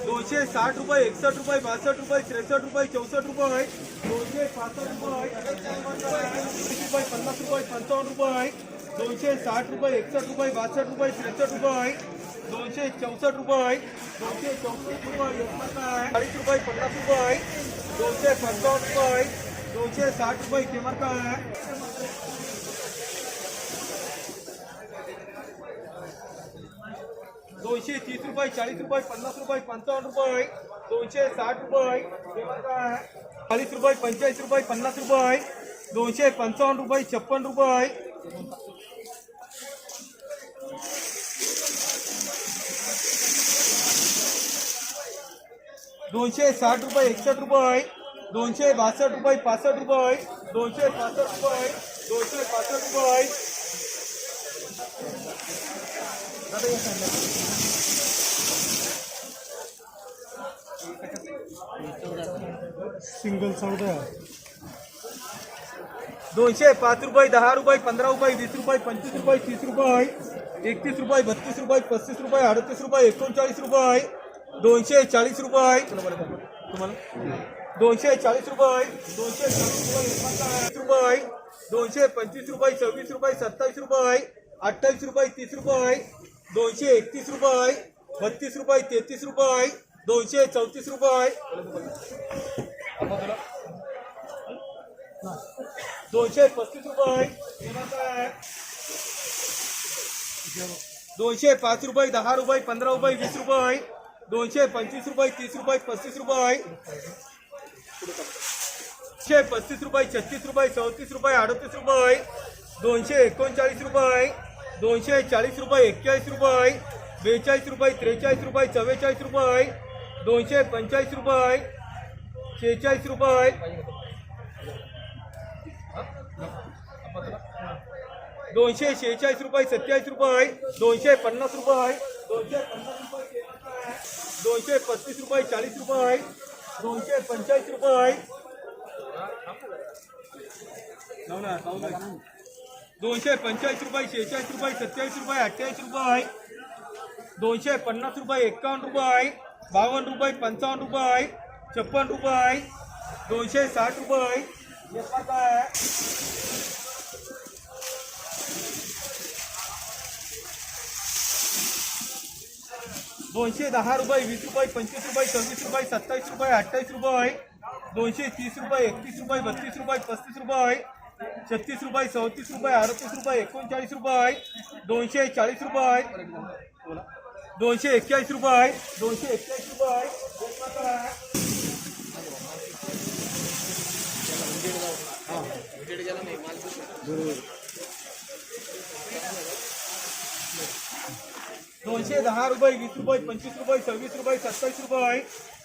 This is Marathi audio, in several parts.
दोनशे साठ रुपये एकसष्ट रुपये बासष्ट रुपये त्रेसष्ट रुपये चौसष्ट रुपये दोनशे पासष्ट रुपये रुपये? पन्नास रुपये, पंचावन्न रुपये दोनशे साठ रुपये एकसष्ट रुपये बासष्ट रुपये त्रेसष्ट रुपये दोनशे चौसष्ट रुपये दोनशे चौसष्ट रुपये चाळीस रुपये, पन्नास रुपये दोनशे पंचावन्न रुपये दोनशे साठ रुपये काय आहे. दोनशे तीस रुपये चाळीस रुपये पन्नास रुपये पंचावन्न रुपये दोनशे साठ रुपये. चाळीस रुपये पंचेचाळीस रुपये पन्नास रुपये. दोनशे पंचावन्न रुपये छप्पन रुपये. दोनशे साठ रुपये एकसष्ट रुपये. दोनशे बासष्ट रुपये पासष्ट रुपये. दोनशे पासष्ट रुपये दोनशे पासष्ट रुपये. सिंगल चौदा दोनशे पाच रुपये दहा रुपये पंधरा रुपये वीस रुपये पंचवीस रुपये तीस रुपये एकतीस रुपये बत्तीस रुपये पस्तीस रुपये अडतीस रुपये एकोणचाळीस रुपये दोनशे चाळीस रुपये तुम्हाला दोनशे चाळीस रुपये दोनशे चाळीस रुपये दोनशे पंचवीस रुपये सव्वीस रुपये सत्तावीस रुपये अठ्ठावीस रुपये तीस रुपये दोनशे एकतीस रुपये बत्तीस रुपये तेहतीस रुपये दोनशे चौतीस रुपये दोनशे पस्तीस रुपये. दोनशे पाच रुपये दहा रुपये पंधरा रुपये वीस रुपये. दोनशे पंचवीस रुपये तीस रुपये पस्तीस रुपये. दोनशे पस्तीस रुपये छत्तीस रुपये चौतीस रुपये अडतीस रुपये. दोनशे एकोणचाळीस रुपये. दोनशे चाळीस रुपये एक्केचाळीस रुपये. बेचाळीस रुपये त्रेचाळीस रुपये चव्वेचाळीस रुपये. दोनशे पंचेचाळीस रुपये. शेहेचाळीस रुपये दोनशे शेहेचाळीस रुपये सत्तेचाळीस रुपये दोनशे पन्नास रुपये दोनशे पन्नास रुपये दोनशे पस्तीस रुपये, चाळीस रुपये दोनशे पंचेचाळीस रुपये दोनशे पंचेचाळीस रुपये शेहेचाळीस रुपये सत्तेचाळीस रुपये अठ्ठेचाळीस रुपये दोनशे पन्नास रुपये एक्कावन्न रुपये बावन्न रुपये, पंचावन्न रुपये छप्पन रुपये दोनशे साठ रुपये. दोनशे दहा रुपये वीस रुपये पंचवीस रुपये सव्वीस रुपये सत्तावीस रुपये अठ्ठावीस रुपये. दोनशे तीस रुपये एकतीस रुपये बत्तीस रुपये पस्तीस रुपये. छत्तीस रुपये चौतीस रुपये अडतीस रुपये एकोणचाळीस रुपये. दोनशे चाळीस रुपये. दोनशे एक्केचाळीस रुपये. दोनशे एक्क्याऐंशी रुपये. दोनशे दहा रुपये, वीस रुपये, पंचवीस रुपये, सव्वीस रुपये, सत्तावीस रुपये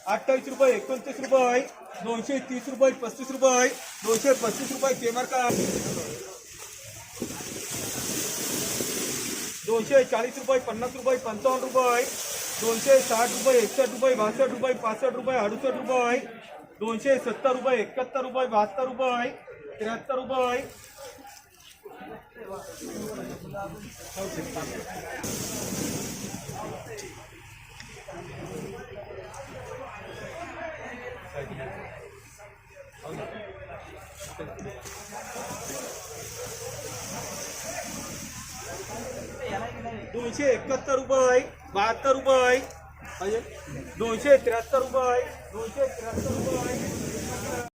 अठ्ठावीस रुपये, एकोणतीस रुपये दोनशे तीस रुपये, पस्तीस रुपये दोनशे पस्तीस रुपये केमर का दोनशे चाळीस रुपये, पन्नास रुपये, पंचावन्न रुपये दोनशे साठ रुपये, एकसष्ट रुपये, बासष्ट रुपये, पासष्ट रुपये, अडुसष्ट रुपये दोनशे सत्तर रुपये, एकाहत्तर रुपये, बहात्तर रुपये त्र्याहत्तर रुपये दोनशे एकाहत्तर रुपये बहात्तर रुपये अजून दोनशे त्र्याहत्तर रुपये दोनशे त्र्याहत्तर रुपये